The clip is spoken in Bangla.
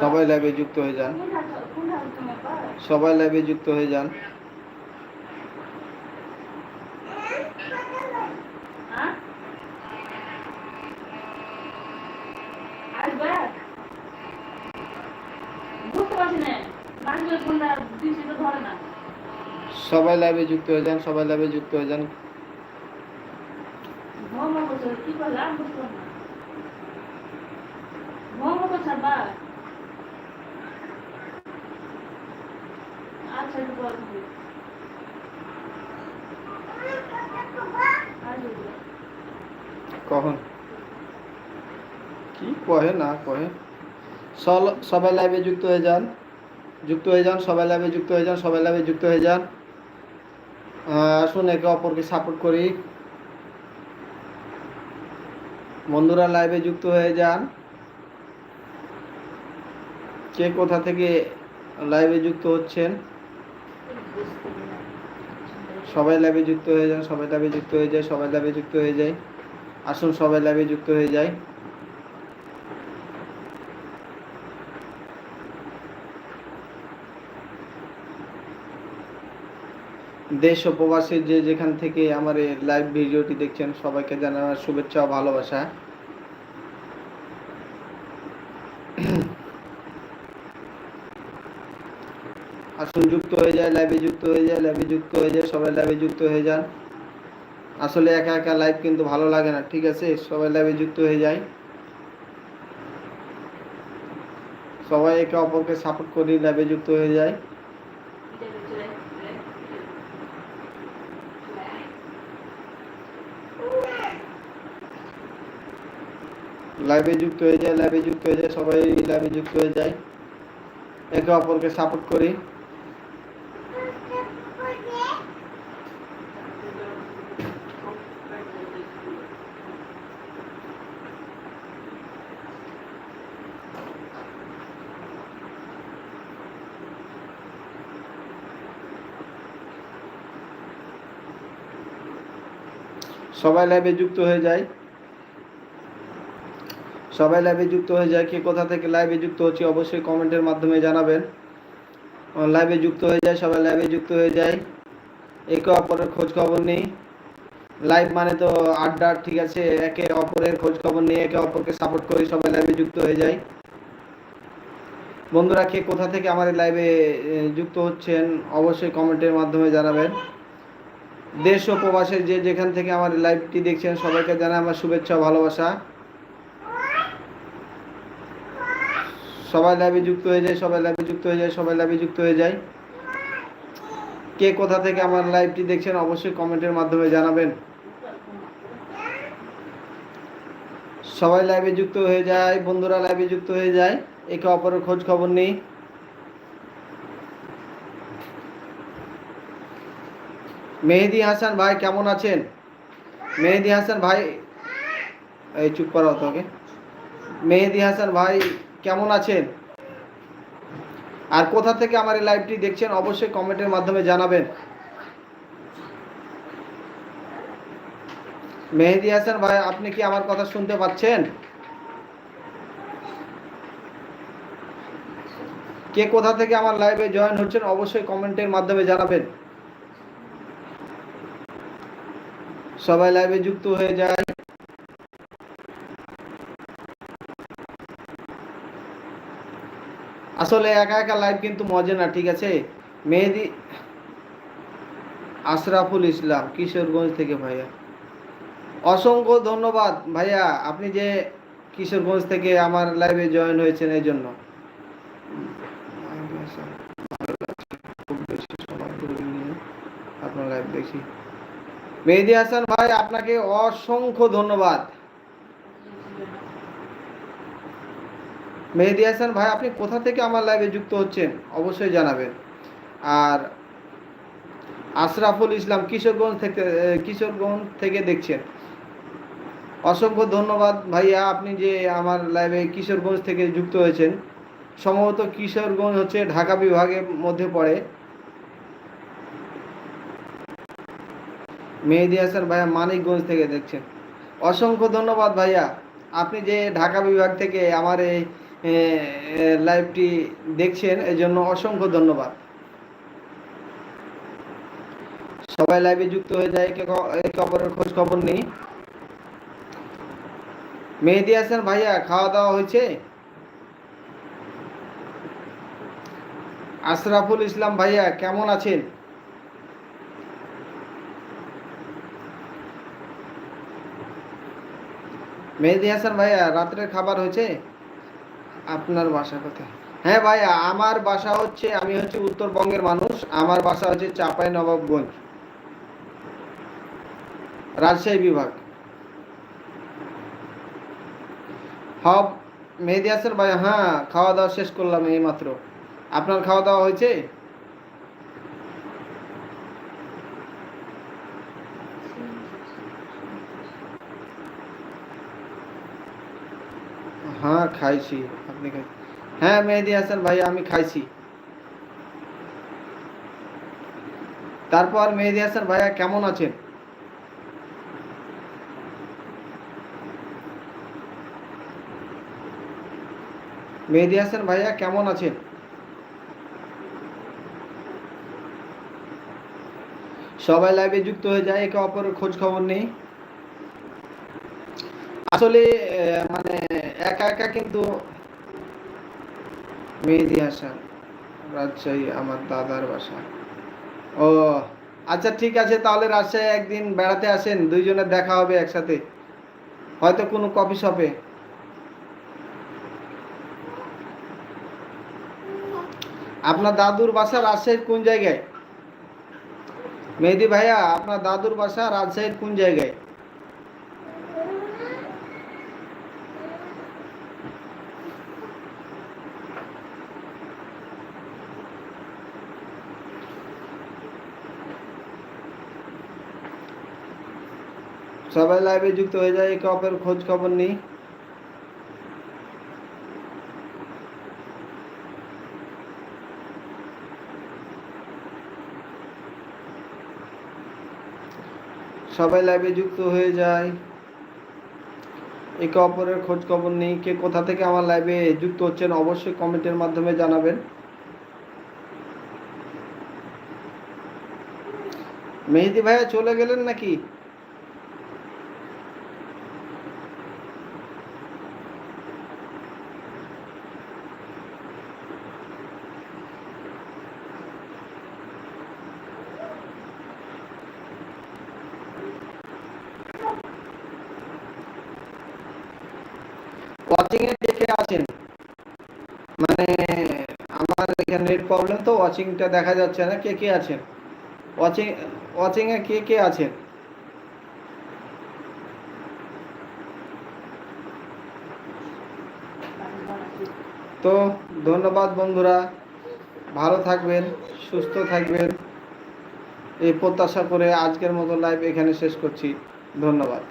সবাই লাইভে যুক্ত হয়ে যান। সবাই লাইভে যুক্ত হয়ে যান। সবাই লাইভে যুক্ত হয়ে যান, সবাই লাইভে যুক্ত হয়ে যান। আচ্ছা কখন? কি কহে না কহে? সবাই লাইভে যুক্ত হয়ে যান। যুক্ত হয়ে যান, সবাই লাইভে যুক্ত হয়ে যান, সবাই লাইভে যুক্ত হয়ে যান। আসুন, একে অপরকে সাপোর্ট করি। বন্ধুরা লাইভে যুক্ত হয়ে যান। কে কোথা থেকে লাইভে যুক্ত হচ্ছেন? সবাই লাইভে যুক্ত হয়ে যান, সবাই লাইভে যুক্ত হয়ে যায়, সবাই লাইভে যুক্ত হয়ে যায়। আসুন, সবাই লাইভে যুক্ত হয়ে যায়। দেশ ও যে যেখান থেকে আমার এই লাইভ ভিডিওটি দেখছেন, সবাইকে জানানোর শুভেচ্ছা ও ভালোবাসা। আসুন যুক্ত হয়ে যায় লাইভে যুক্ত হয়ে যায় লাইভে যুক্ত হয়ে যায়, সবাই লাইভে যুক্ত হয়ে যান। আসলে একা একা লাইভ কিন্তু ভালো লাগে না, ঠিক আছে? সবাই লাইভে যুক্ত হয়ে যায়। সবাই একে অপরকে সাপোর্ট করি লাইভে যুক্ত হয়ে যায়। লাইভে যুক্ত হয়ে যায় লাইভে যুক্ত হয়ে যায়, সবাই লাইভে যুক্ত হয়ে যায়। একে অপরকে সাপোর্ট করি। সবাই লাইভে যুক্ত হয়ে যায়। সবাই লাইভে যুক্ত হয়ে যায়, কে কোথা থেকে লাইভে যুক্ত হচ্ছে অবশ্যই কমেন্টের মাধ্যমে জানাবেন। লাইভে যুক্ত হয়ে যায়, সবাই লাইভে যুক্ত হয়ে যায়। একে অপরের খোঁজ খবর নেই। লাইভ মানে তো আড্ডা, ঠিক আছে? একে অপরের খোঁজ খবর নিয়ে একে অপরকে সাপোর্ট করে সবাই লাইভে যুক্ত হয়ে যায়। বন্ধুরা, কে কোথা থেকে আমাদের লাইভে যুক্ত হচ্ছেন, অবশ্যই কমেন্টের মাধ্যমে জানাবেন। দেশ ও প্রবাসের যে যেখান থেকে আমার লাইভটি দেখছেন, সবাইকে জানাই আমার শুভেচ্ছা ভালোবাসা। সবাই লাইভে যুক্ত হয়ে যায়, সবাই লাইভে যুক্ত হয়ে যায়, সবাই লাইভে যুক্ত হয়ে যায়। কে কোথা থেকে আমার লাইভটি দেখছেন, অবশ্যই কমেন্টের মাধ্যমে জানাবেন। সবাই লাইভে যুক্ত হয়ে যায়, বন্ধুরা লাইভে যুক্ত হয়ে যায়, একে অপরের খোঁজ খবর নেই। মেহেদি হাসান ভাই কেমন আছেন? মেহেদি হাসান ভাই, এই চুপ করা তোকে মেহেদি হাসান ভাই কেমন আছেন? আর কোথা থেকে আমার এই লাইভটি দেখছেন অবশ্যই কমেন্টের মাধ্যমে জানাবেন। মেহেদি হাসান ভাই, আপনি কি আমার কথা শুনতে পাচ্ছেন? কে কোথা থেকে আমার লাইভে জয়েন হচ্ছেন অবশ্যই কমেন্টের মাধ্যমে জানাবেন। সবাই লাইভে যুক্ত হয়ে যায়। আসলে একা একা লাইভ কিন্তু মজা না, ঠিক আছে? মেহেদি, আশরাফুল ইসলাম, কিশোরগঞ্জ থেকে ভাইয়া। অসংখ্য ধন্যবাদ ভাইয়া, আপনি যে কিশোরগঞ্জ থেকে আমার লাইভে জয়েন হয়েছেন এই জন্য। আপনার লাইভ দেখি। মেহেদি হাসান ভাই, আপনাকে অসংখ্য ধন্যবাদ। মেহেদি হাসান ভাই, আপনি কোথা থেকে আমার লাইভে যুক্ত হচ্ছেন? অবশ্যই জানাবেন। আর আশরাফুল ইসলাম কিশোরগঞ্জ থেকে কিশোরগঞ্জ থেকে দেখছেন। অসংখ্য ধন্যবাদ ভাইয়া, আপনি যে আমার লাইভে কিশোরগঞ্জ থেকে যুক্ত হয়েছেন। সম্ভবত কিশোরগঞ্জ হচ্ছে ঢাকা বিভাগের মধ্যে পড়ে। মেহেদি হাসান ভাইয়া মানিকগঞ্জ থেকে দেখছেন। অসংখ্য ধন্যবাদ ভাইয়া। আপনি যে ঢাকা বিভাগ থেকে আমার এই লাইভটি দেখছেন এর জন্য অসংখ্য ধন্যবাদ। সবাই লাইভে যুক্ত হয়ে যায়, একে অপরের খোঁজ খবর নেই। মেহেদি হাসান ভাইয়া খাওয়া দাওয়া হয়েছে? আশরাফুল ইসলাম ভাইয়া, কেমন আছেন? মেহেদি হাসান ভাইয়া রাত্রের খাবার হয়েছে? আপনার বাসা কোথায় হ্যাঁ ভাইয়া আমার বাসা হচ্ছে, আমি হচ্ছে উত্তরবঙ্গের মানুষ। আমার বাসা হচ্ছে চাপাই নবাবগঞ্জ, রাজশাহী বিভাগ। হব মেহেদি হাসান ভাই হ্যাঁ খাওয়া দাওয়া শেষ করলাম এই মাত্র আপনার খাওয়া দাওয়া হয়েছে? হ্যাঁ খাইছি। আপনি খাই হ্যাঁ মেহেদি হাসান ভাই, আমি খাইছি। তারপর মেহেদি হাসান ভাইয়া কেমন আছেন? মেহেদি হাসান ভাইয়া কেমন আছেন? সবাই লাইভে যুক্ত হয়ে যায়, একে অপরের খোঁজ খবর নেই। আসলে মানে একা একা কিন্তু মেহেদি হাসান, রাজশাহী আমার দাদার বাসা। ও আচ্ছা ঠিক আছে, তাহলে রাজশাহী একদিন বেড়াতে আসেন দুইজনের দেখা হবে একসাথে। হয়তো কোনো কফি শপে। আপনার দাদুর বাসা রাজশাহীর কোন জায়গায়? মেহেদি ভাইয়া, আপনার দাদুর বাসা রাজশাহীর কোন জায়গায়? সবাই লাইভে যুক্ত হয়ে যায়, একে অপরের খোঁজ খবর নেই। সবাই লাইভে যুক্ত হয়ে যায়, একে অপরের খোঁজ খবর নেই, কে কোথা থেকে আমার লাইভে যুক্ত হচ্ছেন অবশ্যই কমেন্টের মাধ্যমে জানাবেন। মেহেদি ভাইয়া চলে গেলেন নাকি? ওয়াচিং এ কে আছেন? মানে আমার এখানে নেট প্রবলেম তো ওয়াচিংটা দেখা যাচ্ছে না, কে কে আছেন? ওয়াচিং ওয়াচিং এ কে কে আছেন? তো ধন্যবাদ বন্ধুরা, ভালো থাকবেন, সুস্থ থাকবেন। এই প্রত্যাশা করে আজকের মতো লাইভ এখানে শেষ করছি। ধন্যবাদ।